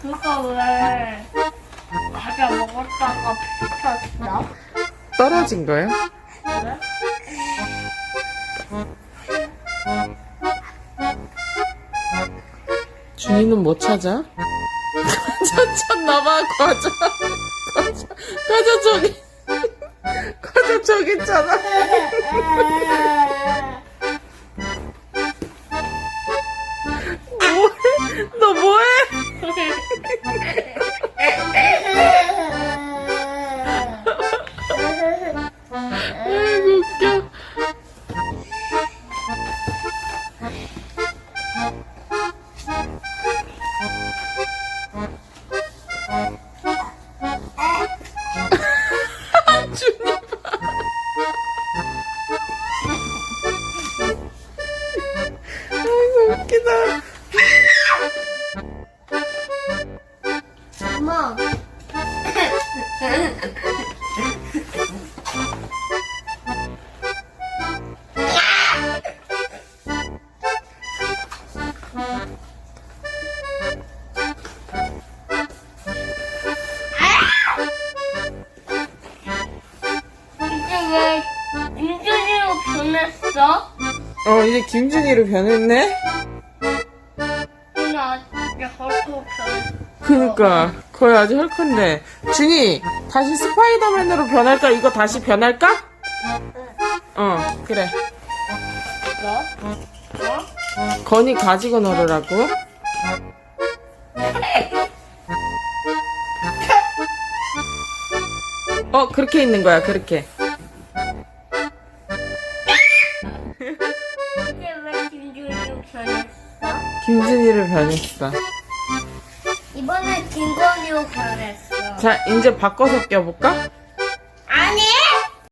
그거 왜 과자 먹었다가 비쳤어? 떨어진 거예요? 그래? 준이는 뭐 찾아? 과자 찾나봐 과자 과자 과자 저기 과자 저기 있잖아 뭐 너 엄마. 이제 왜 인준이로 변했어? 어 이제 김준이로 변했네? 그니까 거의 아주 헐큰데 준이 다시 스파이더맨으로 변할까? 이거 다시 변할까? 어 그래 뭐? 뭐? 건이 가지고 놀으라고 어 그렇게 있는 거야 그렇게 이제 왜 김준이로 변했어? 김준이를 변했어 이번에 김건이로 변했어. 자 이제 바꿔서 껴볼까?